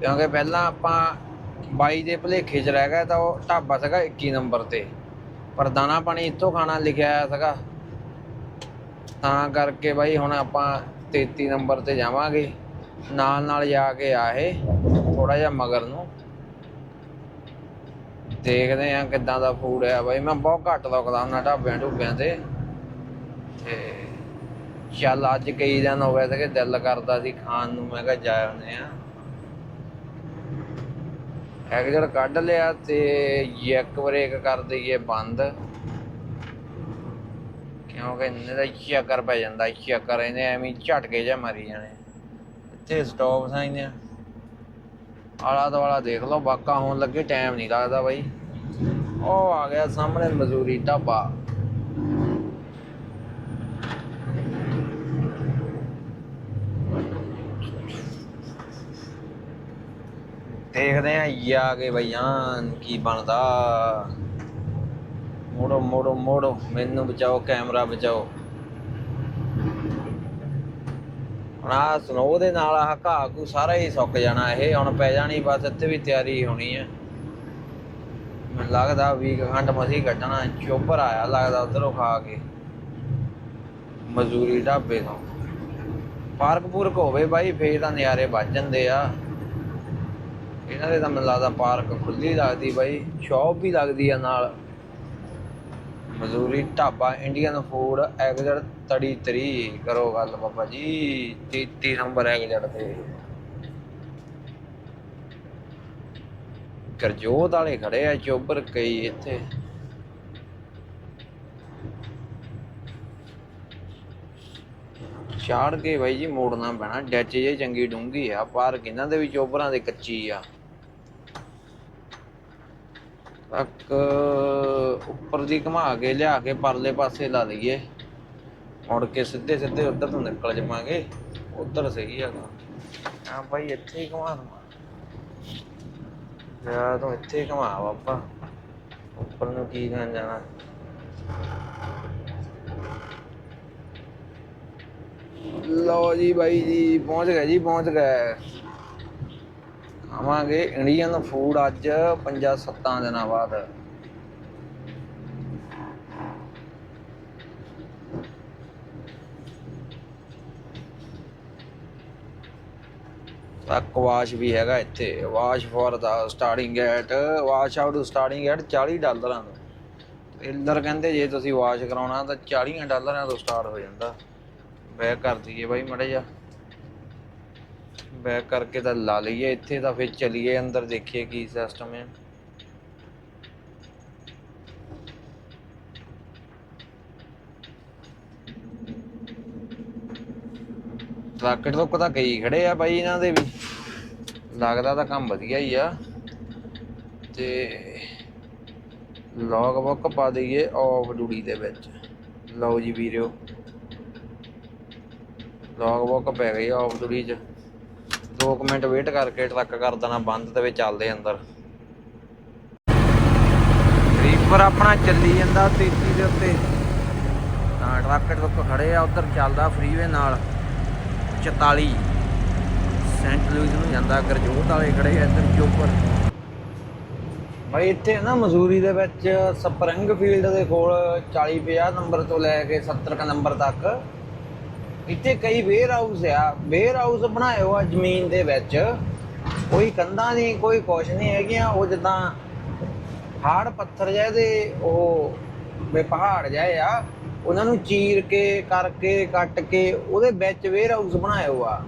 ਕਿਉਂਕਿ ਪਹਿਲਾਂ ਆਪਾਂ 22 ਦੇ ਭਲੇਖੇ 'ਚ ਰਹਿ ਗਏ ਤਾਂ ਉਹ ਢਾਬਾ ਸੀਗਾ 21 ਨੰਬਰ ਤੇ। ਪਰ ਦਾਣਾ ਪਾਣੀ ਇੱਥੋਂ ਖਾਣਾ ਲਿਖਿਆ ਹੋਇਆ ਸੀਗਾ। ਤਾਂ ਕਰਕੇ ਬਾਈ ਹੁਣ ਆਪਾਂ 33 ਨੰਬਰ ਤੇ ਜਾਵਾਂਗੇ। ਨਾਲ ਨਾਲ ਜਾ ਕੇ ਆਏ ਥੋੜਾ ਜਿਹਾ ਮਗਰ ਨੂੰ। ਦੇਖਦੇ ਆ ਕਿੱਦਾਂ ਦਾ ਫੂਡ ਹੈ ਬਾਈ। ਮੈਂ ਬਹੁਤ ਘੱਟ ਰੁਕਦਾ ਹੁੰਦਾ ਢਾਬਿਆਂ ਢੁੱਬਿਆਂ ਤੇ। ਤੇ ਚੱਲ ਅੱਜ ਕਈ ਦਿਨ ਹੋ ਗਏ ਸੀਗੇ, ਦਿਲ ਕਰਦਾ ਸੀ ਖਾਣ ਨੂੰ। ਮੈਂ ਕਿਹਾ ਜਾ ਆਉਂਦੇ ਆ ਐਗਜ਼ਟ ਕੱਢ ਲਿਆ ਤੇ ਇੱਕ ਬ੍ਰੇਕ ਕਰ ਦਈਏ ਬੰਦ। ਕਿਉਂਕਿ ਇਹਨੇ ਦਾ ਚੱਕਰ ਪੈ ਜਾਂਦਾ ਚੱਕਰ ਇਹਨੇ ਐਵੇਂ ਝਟਕੇ ਜਿਹਾ ਮਾਰੀ ਜਾਣੇ। ਇੱਥੇ ਸਟਾਪ ਸਾਈਨ ਆ। ਆਲਾ ਦੁਆਲਾ ਦੇਖ ਲਓ ਵਾਕਾ ਹੋਣ ਲੱਗੇ ਟਾਈਮ ਨਹੀਂ ਲੱਗਦਾ ਬਾਈ। ਉਹ ਆ ਗਿਆ ਸਾਹਮਣੇ ਮਜ਼ਦੂਰੀ ਢਾਬਾ। ਦੇਖਦੇ ਆ ਆ ਕੇ ਬਈਆਂ ਕੀ ਬਣਦਾ। ਮੋੜੋ ਮੋੜੋ ਮੋੜੋ, ਮੈਨੂੰ ਬਚਾਓ, ਕੈਮਰਾ ਬਚਾਓ। ਹੁਣ ਆਹ ਸਨੋ ਦੇ ਨਾਲ ਆਹ ਘਾਹ ਘੂ ਸਾਰਾ ਹੀ ਸੁੱਕ ਜਾਣਾ ਇਹ, ਹੁਣ ਪੈ ਜਾਣੀ ਬਸ ਇੱਥੇ ਵੀ ਤਿਆਰੀ ਹੋਣੀ ਹੈ ਮੈਨੂੰ ਲੱਗਦਾ ਵੀਕ ਖੰਡ ਮਸੀ ਕੱਢਣਾ ਚੋਪਰ ਆਇਆ ਲੱਗਦਾ ਉਧਰੋਂ ਖਾ ਕੇ। ਮਜ਼ਦੂਰੀ ਢਾਬੇ ਤੋਂ। ਪਾਰਕ ਪੂਰਕ ਹੋਵੇ ਬਾਈ, ਫੇਰ ਤਾਂ ਨਜ਼ਾਰੇ ਵੱਜ ਜਾਂਦੇ ਆ। ਇਹਨਾਂ ਦੇ ਤਾਂ ਮੈਨੂੰ ਲੱਗਦਾ ਪਾਰਕ ਖੁੱਲੀ ਲੱਗਦੀ ਬਾਈ ਸ਼ੌਪ ਵੀ ਲੱਗਦੀ ਆ ਨਾਲ। ਮਜ਼ਦੂਰੀ ਢਾਬਾ ਇੰਡੀਅਨ ਫੂਡ ਐਗਜ਼ਟ ਤੜੀ ਤਰੀ, ਕਰੋ ਗੱਲ ਬਾਬਾ ਜੀ 33 ਨੰਬਰ ਐਗਜ਼ਟ ਤੇ। ਗਰਜੋਤ ਵਾਲੇ ਖੜੇ ਆ ਚੋਬਰ ਕਈ ਇੱਥੇ। ਚਾੜ ਕੇ ਬਾਈ ਜੀ ਮੋੜਨਾ ਪੈਣਾ, ਡੈਚ ਜੇ ਚੰਗੀ ਡੂੰਗੀ ਆ, ਪਾਰਕ ਇਹਨਾਂ ਦੇ ਵੀ ਚੋਬਰਾਂ ਦੇ ਕੱਚੀ ਆ। ਤੱਕ ਉੱਪਰ ਦੀ ਘੁਮਾ ਕੇ, ਲਿਆ ਕੇ, ਪਰਲੇ ਪਾਸੇ ਲਾ ਲਈਏ। ਮੁੜ ਕੇ ਸਿੱਧੇ ਸਿੱਧੇ ਉੱਧਰ ਤੋਂ ਨਿਕਲ ਜਾਵਾਂਗੇ। ਉੱਧਰ ਸਹੀ ਹੈਗਾ ਹਾਂ ਭਾਈ ਇੱਥੇ ਹੀ ਘੁਮਾ ਦਵਾਂ। ਯਾ ਤੂੰ ਇੱਥੇ ਘੁਮਾ ਬਾਬਾ। ਉੱਪਰ ਨੂੰ ਕੀ ਕਰਨ ਜਾਣਾ? ਲਓ ਜੀ ਬਾਈ ਜੀ, ਪਹੁੰਚ ਗਏ ਜੀ, ਪਹੁੰਚ ਗਏ। ਖਾਵਾਂਗੇ। ਇੰਡੀਅਨ ਫੂਡ ਅੱਜ ਪੰਜਾਂ ਸੱਤਾਂ ਦਿਨਾਂ ਬਾਅਦ। ਤੱਕ ਵਾਸ਼ ਵੀ ਹੈਗਾ ਇੱਥੇ। Wash for the starting at wash out starting at 40 ਡਾਲਰਾਂ ਤੋਂ। ਇੰਦਰ ਕਹਿੰਦੇ ਜੇ ਤੁਸੀਂ ਵਾਸ਼ ਕਰਾਉਣਾ ਤਾਂ 40 ਡਾਲਰਾਂ ਤੋਂ ਸਟਾਰਟ ਹੋ ਜਾਂਦਾ। ਬੈਕ ਕਰ ਦਈਏ ਬਾਈ ਮੜੇ ਜਾ ਬੈਕ ਕਰਕੇ ਤਾਂ ਲਾ ਲਈਏ, ਇੱਥੇ ਤਾਂ ਫਿਰ ਚਲੀਏ, ਅੰਦਰ ਦੇਖੀਏ ਕੀ ਸਿਸਟਮ ਹੈ। ਰਾਕਟ ਤੋਂ ਤਾਂ ਕਈ ਖੜੇ ਆ ਬਾਈ ਇਹਨਾਂ ਦੇ ਵੀ। ਲੱਗਦਾ ਤਾਂ ਕੰਮ ਵਧੀਆ ਹੀ ਆ। ਤੇ ਲੌਗ ਬੁੱਕ ਪਾ ਦਈਏ ਆਫ ਡਿਊਟੀ ਦੇ ਵਿੱਚ। ਲਓ ਜੀ ਵੀਰਿਓ ਲੌਗ ਬੁੱਕ ਪੈ ਗਈ ਆਫ ਡਿਊਟੀ 'ਚ। 2 ਮਿੰਟ ਵੇਟ ਕਰਕੇ ਟਰੱਕ ਕਰ ਦੇਣਾ, ਬੰਦ ਤੇ ਵਿੱਚ ਚੱਲਦੇ ਅੰਦਰ। ਰੀਪਰ ਆਪਣਾ ਚੱਲੀ ਜਾਂਦਾ 33 ਦੇ ਉੱਤੇ। ਤਾਂ ਟਰੱਕ ਟਰੱਕ ਖੜੇ ਆ, ਉਧਰ ਚੱਲਦਾ ਫਰੀਵੇ ਨਾਲ। 44 ਸੈਂਟ ਲੂਇਸ ਨੂੰ ਜਾਂਦਾ ਗਰਜੋਤ ਵਾਲੇ ਖੜੇ ਆ ਇੱਧਰ ਚੋਪਰ ਭਾਈ ਇੱਥੇ ਨਾ ਮਜ਼ੂਰੀ ਦੇ ਵਿੱਚ ਸਪਰਿੰਗ ਫੀਲਡ ਦੇ ਕੋਲ 40 50 ਨੰਬਰ ਤੋਂ ਲੈ ਕੇ 70 ਨੰਬਰ ਤੱਕ ਇੱਥੇ ਕਈ ਵੇਅਰ ਹਾਊਸ ਆ। ਵੇਅਰ ਹਾਊਸ ਬਣਾਏ ਹੋਆ ਜ਼ਮੀਨ ਦੇ ਵਿੱਚ। ਕੋਈ ਕੰਧਾਂ ਨਹੀਂ ਕੋਈ ਕੁਛ ਨਹੀਂ ਹੈਗੀਆਂ। ਉਹ ਜਿੱਦਾਂ ਹਾੜ ਪੱਥਰ ਜਿਹੇ ਦੇ ਉਹ ਵੇ ਪਹਾੜ ਜਿਹੇ ਆ। ਉਹਨਾਂ ਨੂੰ ਚੀਰ ਕੇ, ਕਰਕੇ, ਕੱਟ ਕੇ ਉਹਦੇ ਵਿੱਚ ਵੇਅਰ ਹਾਊਸ ਬਣਾਇਆ ਹੋਆ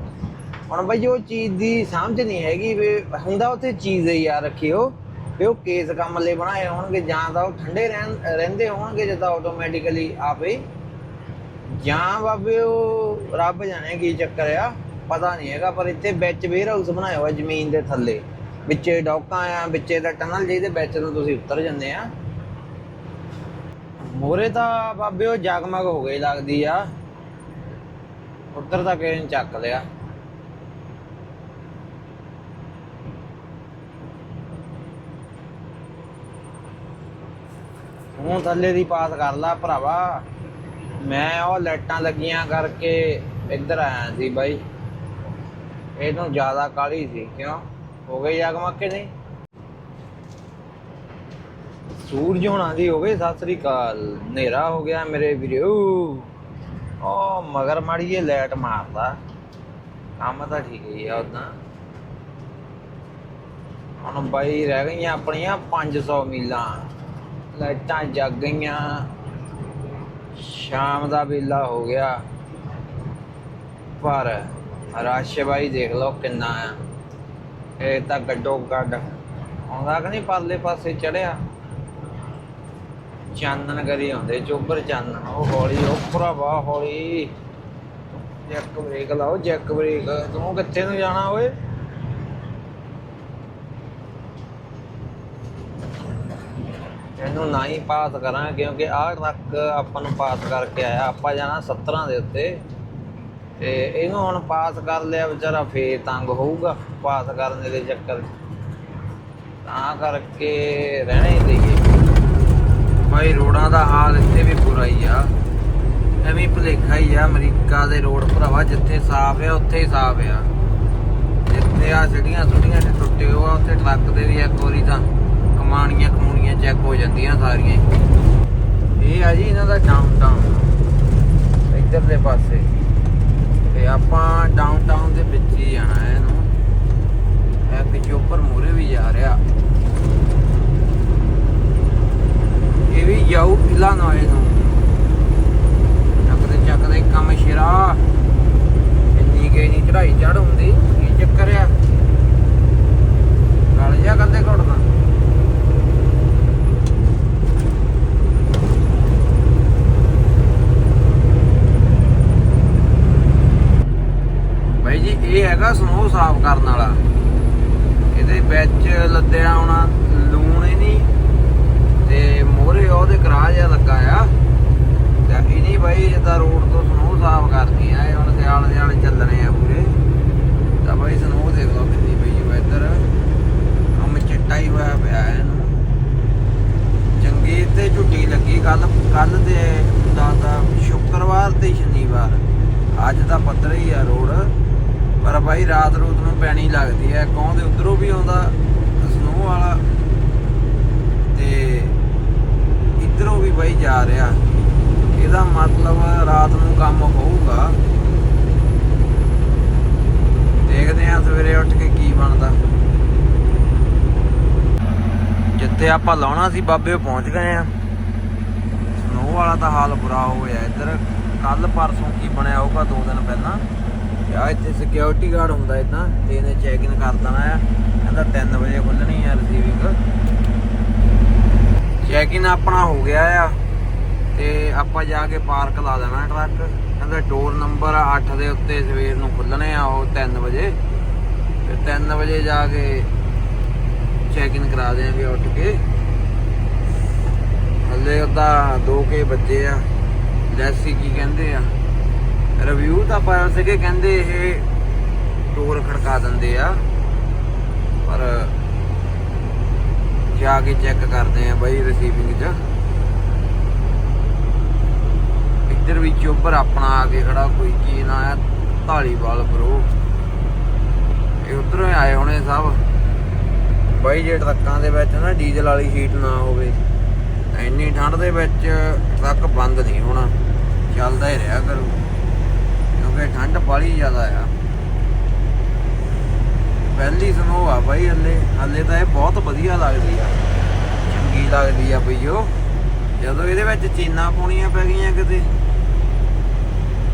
ਹੁਣ ਬਈ ਉਹ ਚੀਜ਼ ਦੀ ਸਮਝ ਨਹੀਂ ਹੈਗੀ ਵੀ ਹੁੰਦਾ ਉੱਥੇ ਚੀਜ਼ ਹੀ ਆ ਰੱਖਿਓ ਵੀ ਉਹ ਕੇਸ ਕੰਮ ਲਈ ਬਣਾਏ ਹੋਣਗੇ ਜਾਂ ਤਾਂ ਉਹ ਠੰਡੇ ਰਹਿਣ, ਰਹਿੰਦੇ ਹੋਣਗੇ ਜਿੱਦਾਂ ਤਾਂ ਆਟੋਮੈਟਿਕਲੀ ਆਪੇ। ਜਾਂ ਬਾਬੇ ਉਹ ਰੱਬ ਜਾਣੇ ਕੀ ਚੱਕਰ ਆ, ਪਤਾ ਨਹੀਂ ਹੈਗਾ, ਪਰ ਇੱਥੇ ਵਿੱਚ ਵੇਅਰ ਹਾਊਸ ਬਣਾਇਆ ਹੋਇਆ ਜ਼ਮੀਨ ਦੇ ਥੱਲੇ। ਵਿੱਚੇ ਡੌਕਾਂ ਆ, ਵਿੱਚੇ ਦਾ ਟਨਲ ਜਿਹਦੇ ਵਿੱਚ ਨੂੰ ਤੁਸੀਂ ਉਤਰ ਜਾਂਦੇ ਆ। ਮੋਰੇ ਤਾਂ ਬਾਬੇ ਉਹ ਜਗਮਗ ਹੋ ਗਈ ਲੱਗਦੀ ਆ। ਉੱਧਰ ਤਾਂ ਕਿਸੇ ਨੇ ਚੱਕ ਲਿਆ। ਹੁਣ ਥੱਲੇ ਦੀ ਪਾਸ ਕਰ ਲਾ ਭਰਾਵਾ। ਮੈਂ ਉਹ ਲਾਈਟਾਂ ਲੱਗੀਆਂ ਕਰਕੇ ਇੱਧਰ ਆਇਆ ਸੀ ਬਾਈ। ਇਹਨੂੰ ਜ਼ਿਆਦਾ ਕਾਲੀ ਸੀ, ਕਿਉਂ? ਹੋ ਗਈ ਜਗਮਗ ਕਿ ਨਹੀਂ ਸੂਰਜ ਹੋਣਾ ਦੀ ਹੋ ਗਈ, ਸਤਿ ਸ੍ਰੀ ਅਕਾਲ। ਹਨੇਰਾ ਹੋ ਗਿਆ ਮੇਰੇ ਵੀਰੋ। ਓ ਮਗਰ ਮਾੜੀਏ ਲਾਈਟ ਮਾਰਦਾ। ਕੰਮ ਤਾਂ ਠੀਕ ਹੀ ਆ ਉਦਾਂ ਹੁਣ ਬਾਈ ਰਹਿ ਗਈਆਂ ਆਪਣੀਆਂ 500 ਮੀਲਾਂ। ਲਾਈਟਾਂ ਜਗ ਗਈਆਂ। ਸ਼ਾਮ ਦਾ ਵੇਲਾ ਹੋ ਗਿਆ। ਪਰ ਰਸ਼ ਬਾਈ ਦੇਖ ਲਓ ਕਿੰਨਾ ਆ। ਇਹ ਤਾਂ ਗੱਡੋ ਗੱਡ। ਆਉਂਦਾ ਕਿ ਨਹੀਂ ਪਾਲੇ ਪਾਸੇ ਚੜਿਆ? ਚਾਨਣ ਕਰੀ ਆਉਂਦੇ, ਚੋਬਰ ਚਾਨਣ। ਉਹ ਹੌਲੀ, ਉਹ ਭਰਾਵਾ ਹੌਲੀ। ਜੈਕ ਬ੍ਰੇਕ ਲਾਓ, ਜੈਕ ਬ੍ਰੇਕ। ਤੂੰ ਕਿੱਥੇ ਨੂੰ ਜਾਣਾ ਓਏ? ਇਹਨੂੰ ਨਾ ਹੀ ਪਾਸ ਕਰਾਂ ਕਿਉਂਕਿ ਆਹ ਟਰੱਕ ਆਪਾਂ ਨੂੰ ਪਾਸ ਕਰਕੇ ਆਇਆ। ਆਪਾਂ ਜਾਣਾ 17 ਦੇ ਉੱਤੇ। ਤੇ ਇਹਨੂੰ ਹੁਣ ਪਾਸ ਕਰ ਲਿਆ, ਵਿਚਾਰਾ ਫੇਰ ਤੰਗ ਹੋਊਗਾ ਪਾਸ ਕਰਨ ਦੇ ਚੱਕਰ ਤਾਂ ਕਰਕੇ ਰਹਿਣਾ ਹੀ ਦੇਈਏ। ਭਾਈ ਰੋਡਾਂ ਦਾ ਹਾਲ ਇੱਥੇ ਵੀ ਬੁਰਾ ਹੀ ਆ। ਐਵੇਂ ਭਲੇਖਾ ਹੀ ਆ, ਅਮਰੀਕਾ ਦੇ ਰੋਡ ਭਰਾਵਾ, ਜਿੱਥੇ ਸਾਫ਼ ਆ, ਉੱਥੇ ਹੀ ਸਾਫ਼ ਆ। ਜਿੱਥੇ ਆ ਜਿਹੜੀਆਂ ਸੁੱਟੀਆਂ ਨੇ ਟੁੱਟੇ ਹੋ ਉੱਥੇ ਟਰੱਕ ਦੇ ਵੀ ਇੱਕ ਵਾਰੀ ਤਾਂ ਕਮਾਣੀਆਂ ਕਮੂਣੀਆਂ ਚੈੱਕ ਹੋ ਜਾਂਦੀਆਂ ਸਾਰੀਆਂ ਇਹ ਆ ਜੀ ਇਹਨਾਂ ਦਾ ਡਾਊਨਟਾਊਨ ਇੱਧਰਲੇ ਪਾਸੇ। ਤੇ ਆਪਾਂ ਡਾਊਨਟਾਊਨ ਦੇ ਵਿੱਚ ਹੀ ਜਾਣਾ ਹੈ ਇਹਨੂੰ। ਇੱਕ ਚੋਪਰ ਮੂਰੇ ਵੀ ਜਾ ਰਿਹਾ। ਇਹ ਵੀ ਜਾਊ ਇਲਾਨੋਏ ਨੂੰ। ਚੱਕਦੇ ਚੱਕਦੇ ਕੰਮ ਸ਼ੇਰਾ। ਇੰਨੀ ਗਈ ਨਹੀਂ ਚੜਾਈ ਚੜ ਹੁੰਦੀ, ਕੀ ਚੱਕਰ ਆ? ਗਲ ਜਾ ਕੰਦੇ ਘੁੱਟਦਾ ਬਾਈ ਜੀ, ਇਹ ਹੈਗਾ ਸਨੋ ਸਾਫ਼ ਕਰਨ ਵਾਲਾ। ਇਹਦੇ ਵਿੱਚ ਲੱਦਿਆ ਹੋਣਾ ਲੂਣ ਹੀ ਨਹੀਂ ਤੇ ਮੋਹਰੇ ਉਹਦੇ ਕਰਾ ਜਿਹਾ ਲੱਗਾ ਆ। ਤੇ ਇਹ ਨਹੀਂ ਬਾਈ ਜਿੱਦਾਂ ਰੋਡ ਤੋਂ ਸਨੋ ਸਾਫ਼ ਕਰਦੀ ਆ, ਇਹ ਹੁਣ ਸਿਆਲ ਦੇ ਵਾਲੇ ਚੱਲਣੇ ਆ ਪੂਰੇ। ਤਾਂ ਬਾਈ ਸਨੋ ਦੇਖ ਲਓ ਕਿੰਨੀ ਪਈ ਹੈ ਇੱਧਰ। ਕੰਮ ਚਿੱਟਾ ਹੀ ਹੋਇਆ ਪਿਆ ਹੈ ਇਹਨੂੰ। ਚੰਗੀ ਤੇ ਝੁੱਟੀ ਲੱਗੀ ਕੱਲ ਕੱਲ ਤੇ ਦਾਦਾ ਸ਼ੁੱਕਰਵਾਰ ਤੇ ਸ਼ਨੀਵਾਰ। ਅੱਜ ਤਾਂ ਪੱਧਰ ਹੀ ਆ ਰੋਡ। ਪਰ ਬਾਈ ਰਾਤ ਰੂਤ ਨੂੰ ਪੈਣੀ ਲੱਗਦੀ ਹੈ। ਕੌਣ ਦੇ ਉਧਰੋਂ ਵੀ ਆਉਂਦਾ ਸਨੋ ਵਾਲਾ। ਤੇ ਇਧਰੋਂ ਵੀ ਬਾਈ ਜਾ ਰਿਹਾ। ਇਹਦਾ ਮਤਲਬ ਰਾਤ ਨੂੰ ਕੰਮ ਹੋਊਗਾ। ਦੇਖਦੇ ਆ ਸਵੇਰੇ ਉੱਠ ਕੇ ਕੀ ਬਣਦਾ। ਜਿੱਥੇ ਆਪਾਂ ਲਾਉਣਾ ਸੀ, ਬਾਬੇ ਪਹੁੰਚ ਗਏ ਆ ਸਨੋ ਵਾਲਾ ਤਾਂ ਹਾਲ ਬੁਰਾ ਹੋਇਆ ਇੱਧਰ। ਕੱਲ ਪਰਸੋਂ ਕੀ ਬਣਿਆ ਹੋਊਗਾ, ਦੋ ਦਿਨ ਪਹਿਲਾਂ। ਆ, ਇੱਥੇ ਸਿਕਿਉਰਿਟੀ ਗਾਰਡ ਹੁੰਦਾ ਇਦਾਂ ਤੇ ਇਹਨੇ ਚੈੱਕ ਇਨ ਕਰ ਦੇਣਾ ਆ। ਕਹਿੰਦਾ 3 ਵਜੇ ਖੁੱਲਣੀ ਆ ਰਿਸੀਵਿੰਗ ਚੈੱਕ ਇਨ ਆਪਣਾ ਹੋ ਗਿਆ ਆ, ਤੇ ਆਪਾਂ ਜਾ ਕੇ ਪਾਰਕ ਲਾ ਦੇਣਾ ਟਰੱਕ ਕਹਿੰਦਾ ਡੋਰ ਨੰਬਰ 8 ਦੇ ਉੱਤੇ ਸਵੇਰ ਨੂੰ ਖੁੱਲਣੇ ਆ, ਉਹ 3 ਵਜੇ। ਤੇ 3 ਵਜੇ ਜਾ ਕੇ ਚੈੱਕ ਇਨ ਕਰਾ ਦੇਾਂਗੇ ਉੱਠ ਕੇ। ਹਲੇ ਉਹਦਾ 2 ਕੇ ਬੱਜੇ ਆ। ਲੈਸੀ ਕੀ ਕਹਿੰਦੇ ਆ। ਰਿਵਿਊ ਤਾਂ ਪਾਇਆ ਸੀਗੇ ਕਹਿੰਦੇ ਇਹ ਡੋਰ ਖੜਕਾ ਦਿੰਦੇ ਆ। ਪਰ ਜਾ ਕੇ ਚੈੱਕ ਕਰਦੇ ਆ ਬਾਈ ਰਿਸੀਵਿੰਗ 'ਚ। ਇੱਧਰ ਵੀ ਚੋਪਰ ਆਪਣਾ ਆ ਕੇ ਖੜਾ, ਕੋਈ ਕੀ ਨਾ ਆ ਢਾਲੀਵਾਲ ਬਰੋ ਇਹ ਉਧਰੋਂ ਆਏ ਹੋਣੇ ਸਭ। ਬਾਈ ਜੇ ਟਰੱਕਾਂ ਦੇ ਵਿੱਚ ਨਾ ਡੀਜ਼ਲ ਵਾਲੀ ਹੀਟ ਨਾ ਹੋਵੇ ਇੰਨੀ ਠੰਡ ਦੇ ਵਿੱਚ ਟਰੱਕ ਬੰਦ ਨਹੀਂ ਹੋਣਾ। ਚੱਲਦਾ ਹੀ ਰਿਹਾ ਕਰੂ। ਠੰਡ ਬਾਲੀ ਜ਼ਿਆਦਾ ਆ। ਪਹਿਲੀ ਸਨੋ ਆ ਬਾਈ, ਹੱਲੇ ਹੱਲੇ ਤਾਂ ਇਹ ਬਹੁਤ ਵਧੀਆ ਲੱਗਦੀ ਆ। ਚੰਗੀ ਲੱਗਦੀ ਆ ਬਈ ਉਹ। ਜਦੋਂ ਇਹਦੇ ਵਿੱਚ ਚੀਨਾ ਪਾਉਣੀਆਂ ਪੈ ਗਈਆਂ ਕਿਤੇ,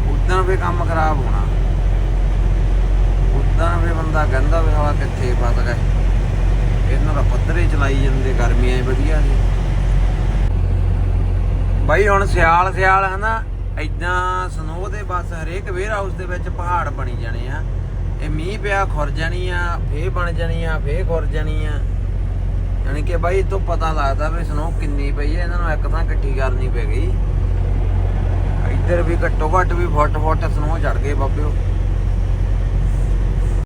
ਉਦਾਂ ਵੀ ਕੰਮ ਖਰਾਬ ਹੋਣਾ। ਉਦਾਂ ਵੀ ਬੰਦਾ ਕਹਿੰਦਾ ਵੀ ਸਾਲਾ ਕਿੱਥੇ ਫਸ ਗਏ ਇਹਨਾਂ ਦਾ ਪੱਧਰੇ ਚਲਾਈ ਜਾਂਦੇ, ਗਰਮੀਆਂ ਵਧੀਆ ਸੀ। ਬਾਈ ਹੁਣ ਸਿਆਲ ਸਿਆਲ ਹਨਾ ਐਦਾਂ ਸਨੋ ਦੇ ਬਸ ਹਰੇਕ ਵੇਅਰ ਹਾਊਸ ਦੇ ਵਿੱਚ ਪਹਾੜ ਬਣੀ ਜਾਣੇ ਆ। ਇਹ ਮੀਂਹ ਪਿਆ, ਖੁਰ ਜਾਣੀ ਆ, ਫੇਰ ਬਣ ਜਾਣੀ ਆ ਫੇ ਖੁਰ ਜਾਣੀ ਆ। ਯਾਨੀ ਕਿ ਬਾਈ ਤੋਂ ਪਤਾ ਲੱਗਦਾ ਵੀ ਸਨੋ ਕਿੰਨੀ ਪਈ ਹੈ ਇਹਨਾਂ ਨੂੰ ਇੱਕ ਤਾਂ ਇਕੱਠੀ ਕਰਨੀ ਪੈ ਗਈ। ਇੱਧਰ ਵੀ ਘੱਟੋ ਘੱਟ ਵੀ ਫੁੱਟ ਫੁੱਟ ਸਨੋ ਚੜ ਗਏ ਬਾਬਿਓ।